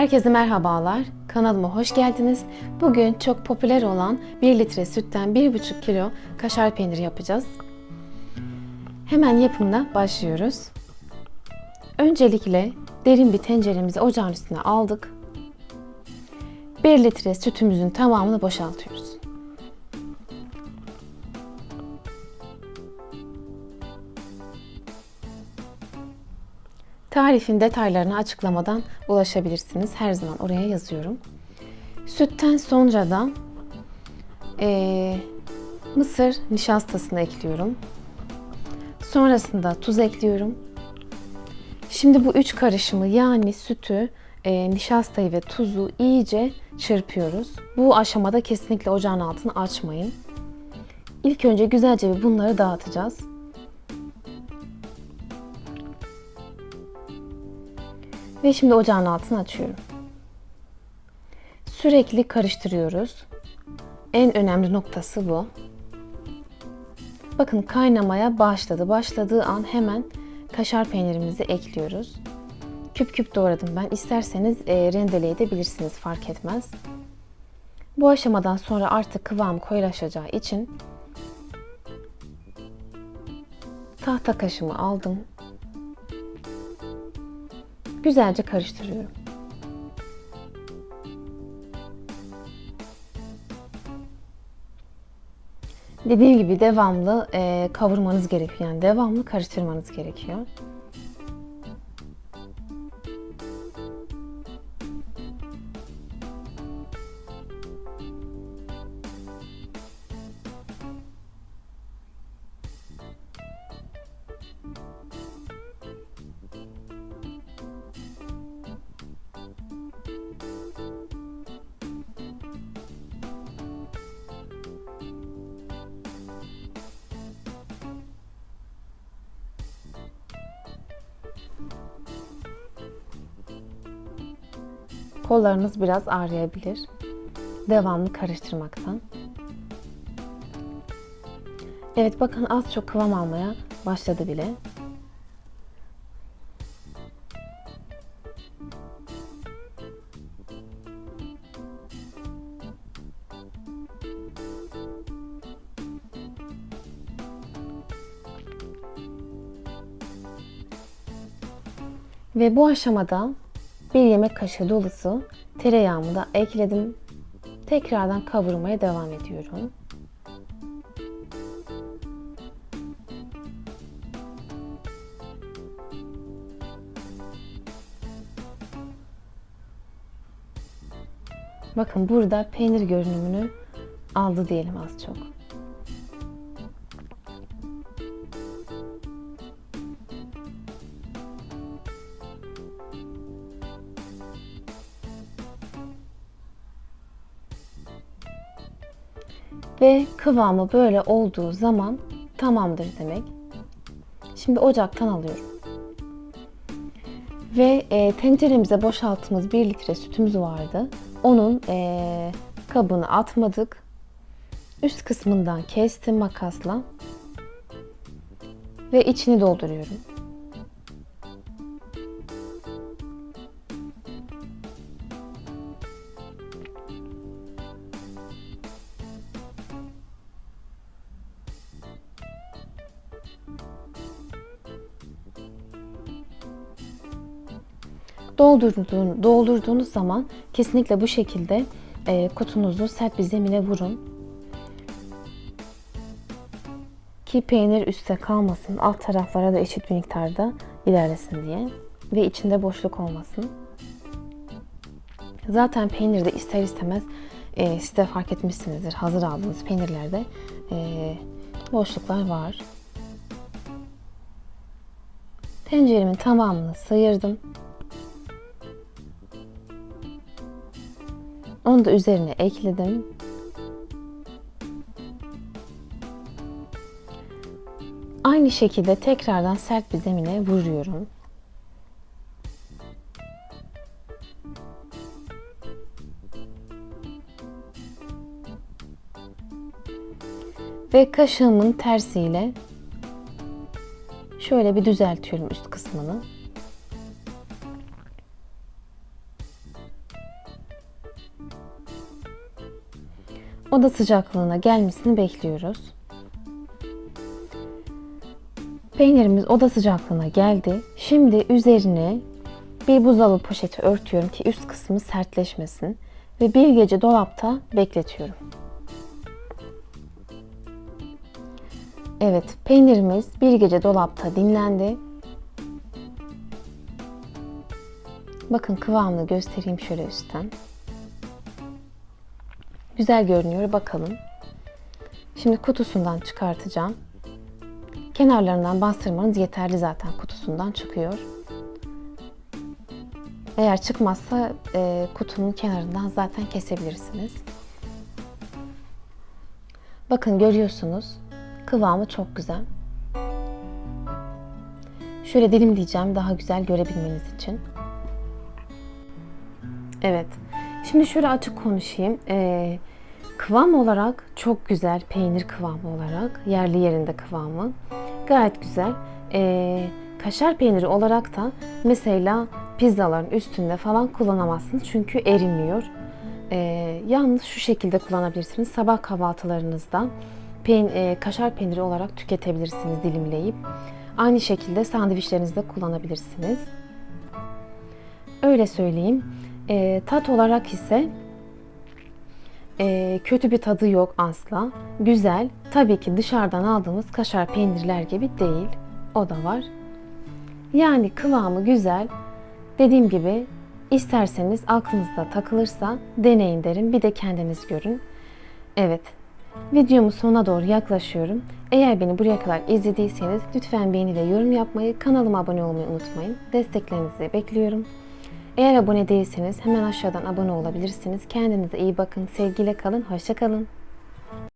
Herkese merhabalar. Kanalıma hoş geldiniz. Bugün çok popüler olan 1 litre sütten 1,5 kilo kaşar peyniri yapacağız. Hemen yapımına başlıyoruz. Öncelikle derin bir tenceremizi ocağın üstüne aldık. 1 litre sütümüzün tamamını boşaltıyoruz. Tarifin detaylarını açıklamadan ulaşabilirsiniz. Her zaman oraya yazıyorum. Sütten sonra da eee, mısır nişastasını ekliyorum. Sonrasında tuz ekliyorum. Şimdi bu üç karışımı yani sütü, eee, nişastayı ve tuzu iyice çırpıyoruz. Bu aşamada kesinlikle ocağın altını açmayın. İlk önce güzelce bunları dağıtacağız. Ve şimdi ocağın altını açıyorum. Sürekli karıştırıyoruz. En önemli noktası bu. Bakın kaynamaya başladı. Başladığı an hemen kaşar peynirimizi ekliyoruz. Küp küp doğradım ben. İsterseniz e, rendeleyebilirsiniz fark etmez. Bu aşamadan sonra artık kıvam koyulaşacağı için tahta kaşımı aldım. Güzelce karıştırıyorum. Dediğim gibi devamlı e, kavurmanız gerekiyor. Yani devamlı karıştırmanız gerekiyor. Kollarınız biraz ağrıyabilir. Devamlı karıştırmaktan. Evet bakın az çok kıvam almaya başladı bile. Ve bu aşamada bir yemek kaşığı dolusu tereyağımı da ekledim. Tekrardan kavurmaya devam ediyorum. Bakın burada peynir görünümünü aldı diyelim az çok. Ve kıvamı böyle olduğu zaman tamamdır demek. Şimdi ocaktan alıyorum. Ve e, tenceremize boşalttığımız 1 litre sütümüz vardı. Onun e, kabını atmadık. Üst kısmından kestim makasla. Ve içini dolduruyorum. Doldurduğun, doldurduğunuz zaman kesinlikle bu şekilde e, kutunuzu sert bir zemine vurun. Ki peynir üstte kalmasın, alt taraflara da eşit bir miktarda ilerlesin diye. Ve içinde boşluk olmasın. Zaten peynirde ister istemez e, siz de fark etmişsinizdir hazır aldığınız peynirlerde e, boşluklar var. Tenceremin tamamını sıyırdım. Onu da üzerine ekledim. Aynı şekilde tekrardan sert bir zemine vuruyorum. Ve kaşığımın tersiyle şöyle bir düzeltiyorum üst kısmını. Oda sıcaklığına gelmesini bekliyoruz. Peynirimiz oda sıcaklığına geldi. Şimdi üzerine bir buzdolabı poşeti örtüyorum ki üst kısmı sertleşmesin ve bir gece dolapta bekletiyorum. Evet, peynirimiz bir gece dolapta dinlendi. Bakın kıvamını göstereyim şöyle üstten. Güzel görünüyor. Bakalım. Şimdi kutusundan çıkartacağım. Kenarlarından bastırmanız yeterli zaten kutusundan çıkıyor. Eğer çıkmazsa e, kutunun kenarından zaten kesebilirsiniz. Bakın görüyorsunuz. Kıvamı çok güzel. Şöyle dilimleyeceğim daha güzel görebilmeniz için. Evet. Şimdi şöyle açık konuşayım. Ee, kıvam olarak çok güzel. Peynir kıvamı olarak. Yerli yerinde kıvamı. Gayet güzel. Ee, kaşar peyniri olarak da mesela pizzaların üstünde falan kullanamazsınız. Çünkü erimiyor. Ee, yalnız şu şekilde kullanabilirsiniz. Sabah kahvaltılarınızda peyn e, kaşar peyniri olarak tüketebilirsiniz dilimleyip. Aynı şekilde sandviçlerinizde kullanabilirsiniz. Öyle söyleyeyim. E, tat olarak ise e, kötü bir tadı yok asla. Güzel. Tabii ki dışarıdan aldığımız kaşar peynirler gibi değil. O da var. Yani kıvamı güzel. Dediğim gibi isterseniz aklınızda takılırsa deneyin derim. Bir de kendiniz görün. Evet. Videomun sonuna doğru yaklaşıyorum. Eğer beni buraya kadar izlediyseniz lütfen beğeni ve yorum yapmayı, kanalıma abone olmayı unutmayın. Desteklerinizi bekliyorum. Eğer abone değilseniz hemen aşağıdan abone olabilirsiniz. Kendinize iyi bakın, sevgiyle kalın, hoşça kalın.